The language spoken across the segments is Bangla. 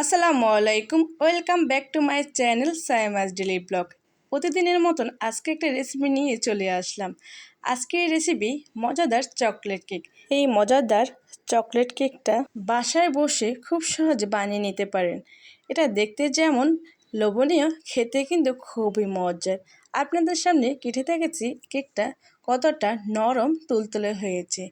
আসসালামু আলাইকুম, welcome back to my channel Saima's daily vlog. প্রতিদিনের মতন আজকে একটা রেসিপি নিয়ে চলে আসলাম। আজকের রেসিপি মজাদার চকলেট কেক। এই মজাদার চকলেট কেকটা বাসায় বসে খুব সহজে বানিয়ে নিতে পারেন। এটা দেখতে যেমন লোভনীয়, খেতে কিন্তু খুবই মজার। আপনাদের সামনে কেটে দেখেছি কেকটা কতটা নরম তুলতুলে হয়েছে।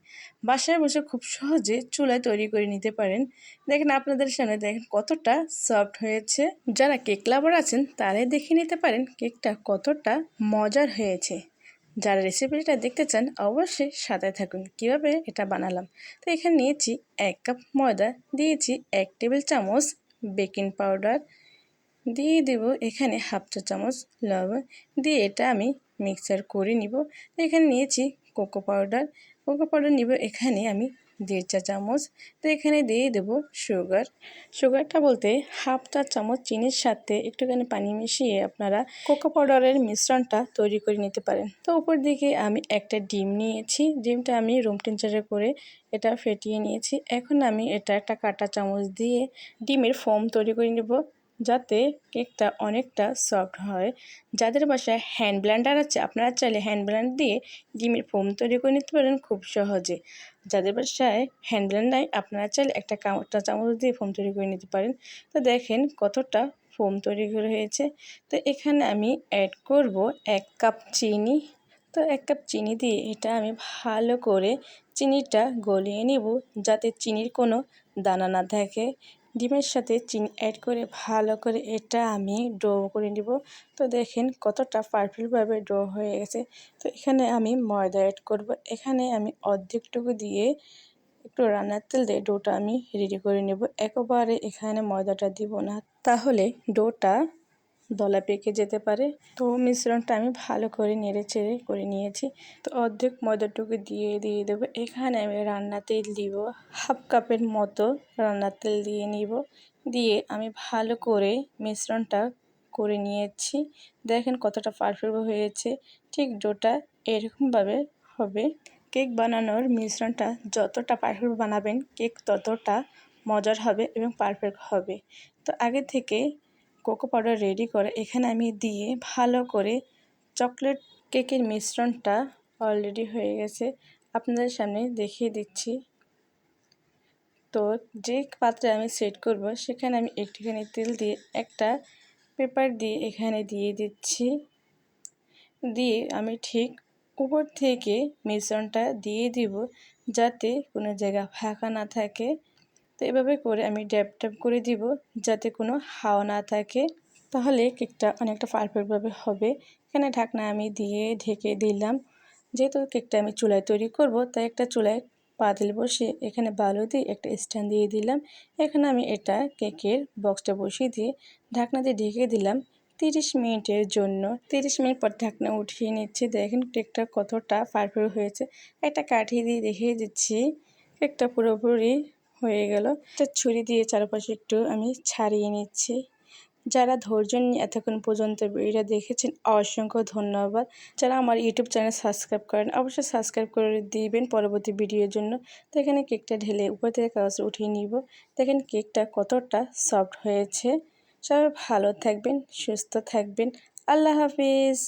বাসায় বসে খুব সহজে চুলায় তৈরি করে নিতে পারেন। দেখেন আপনাদের সামনে দেখেন কতটা সফট হয়েছে। যারা কেক লাভার আছেন, তারাই দেখে নিতে পারেন কেকটা কতটা মজার হয়েছে। যারা রেসিপিটা দেখতে চান, অবশ্যই সাথে থাকুন। কীভাবে এটা বানালাম? তো এখানে নিয়েছি এক কাপ ময়দা, দিয়েছি এক টেবিল চামচ বেকিং পাউডার দিয়ে দেব এখানে হাফ চা চামচ লবণ। দিয়ে এটা আমি মিক্সার করে নিব। এখানে নিয়েছি কোকো পাউডার। কোকো পাউডার নিব এখানে আমি দেড় চা চামচ। তো এখানে দিয়ে দেব সুগার। সুগারটা বলতে হাফ চা চামচ চিনির সাথে একটুখানি পানি মিশিয়ে আপনারা কোকো পাউডারের মিশ্রণটা তৈরি করে নিতে পারেন। তো উপর দিকে আমি একটা ডিম নিয়েছি। ডিমটা আমি রুম টেম্পারেচারে করে এটা ফেটিয়ে নিয়েছি। এখন আমি এটা একটা কাটা চামচ দিয়ে ডিমের ফোম তৈরি করে নেব। যাতে কেকটা অনেকটা সফট হয়। যাদের বাসায় হ্যান্ড ব্লেন্ডার আছে, আপনারা চাইলে হ্যান্ড ব্লেন্ডার দিয়ে ডিমের ফোম তৈরি করে নিতে পারেন খুব সহজে। যাদের বাসায় হ্যান্ড ব্ল্যান্ড নাই, আপনারা চাইলে একটা কামড়টা চামচ দিয়ে ফোম তৈরি করে নিতে পারেন। তো দেখেন কতটা ফোম তৈরি করে হয়েছে। তো এখানে আমি অ্যাড করব এক কাপ চিনি। তো এক কাপ চিনি দিয়ে এটা আমি ভালো করে চিনিটা গলিয়ে নেব, যাতে চিনির কোনো দানা না থাকে। ডিমের সাথে চিনি অ্যাড করে ভালো করে এটা আমি ডো করে নিব। তো দেখেন কতটা পারফেক্টভাবে ডো হয়ে গেছে। তো এখানে আমি ময়দা অ্যাড করব। এখানে আমি অর্ধেকটুকু দিয়ে একটু রান্নার তেল দিয়ে ডোটা আমি রেডি করে নেব। একবারে এখানে ময়দাটা দিব না। তাহলে ডোটা দলা পেকে যেতে পারে। তো মিশ্রণটা আমি ভালো করে নেড়ে চেড়ে করে নিয়েছি। তো অর্ধেক ময়দাটুকু দিয়ে দিয়ে দেবো। এখানে আমি রান্না তেল দিব, হাফ কাপের মতো রান্নার তেল দিয়ে নিব। দিয়ে আমি ভালো করে মিশ্রণটা করে নিয়েছি। দেখেন কতটা পারফেক্ট হয়েছে। ঠিক ডোটা এরকমভাবে হবে। কেক বানানোর মিশ্রণটা যতটা পারফেক্ট বানাবেন, কেক ততটা মজার হবে এবং পারফেক্ট হবে। তো আগে থেকে কোকো পাউডার রেডি করে এখানে আমি দিয়ে ভালো করে চকলেট কেকের মিশ্রণটা অলরেডি হয়ে গেছে। আপনাদের সামনে দেখিয়ে দিচ্ছি। তো যে পাত্রে আমি সেট করব সেখানে আমি একটুখানি তেল দিয়ে একটা পেপার দিয়ে এখানে দিয়ে দিচ্ছি। দিয়ে আমি ঠিক উপর থেকে মিশ্রণটা দিয়ে দিব যাতে কোনো জায়গা ফাঁকা না থাকে। তো এভাবে করে আমি ড্যাপ ট্যাপ করে দিব যাতে কোনো হাওয়া না থাকে। তাহলে কেকটা অনেকটা পারফেক্টভাবে হবে। এখানে ঢাকনা আমি দিয়ে ঢেকে দিলাম। যেহেতু কেকটা আমি চুলায় তৈরি করব, তাই একটা চুলায় পাতিল বসে এখানে বালু দিয়ে একটা স্ট্যান্ড দিয়ে দিলাম। এখানে আমি এটা কেকের বক্সটা বসিয়ে দিয়ে ঢাকনা দিয়ে ঢেকে দিলাম তিরিশ মিনিটের জন্য। তিরিশ মিনিট পর ঢাকনা উঠিয়ে নিচ্ছি। দেখেন কেকটা কতটা পারফেক্ট হয়েছে। একটা কাঠি দিয়ে দেখিয়ে দিচ্ছি। কেকটা পুরোপুরি হয়ে গেল। একটা ছুরি দিয়ে চারপাশে একটু আমি ছাড়িয়ে নিচ্ছি। যারা ধৈর্য নিয়ে এতক্ষণ পর্যন্ত ভিডিওটা দেখেছেন, অসংখ্য ধন্যবাদ। যারা আমার ইউটিউব চ্যানেল সাবস্ক্রাইব করেন, অবশ্যই সাবস্ক্রাইব করে দিবেন পরবর্তী ভিডিওর জন্য। তো এখানে কেকটা ঢেলে উপর থেকে কাগজ উঠিয়ে নিব। দেখেন কেকটা কতটা সফট হয়েছে। সবাই ভালো থাকবেন, সুস্থ থাকবেন। আল্লাহ হাফিজ।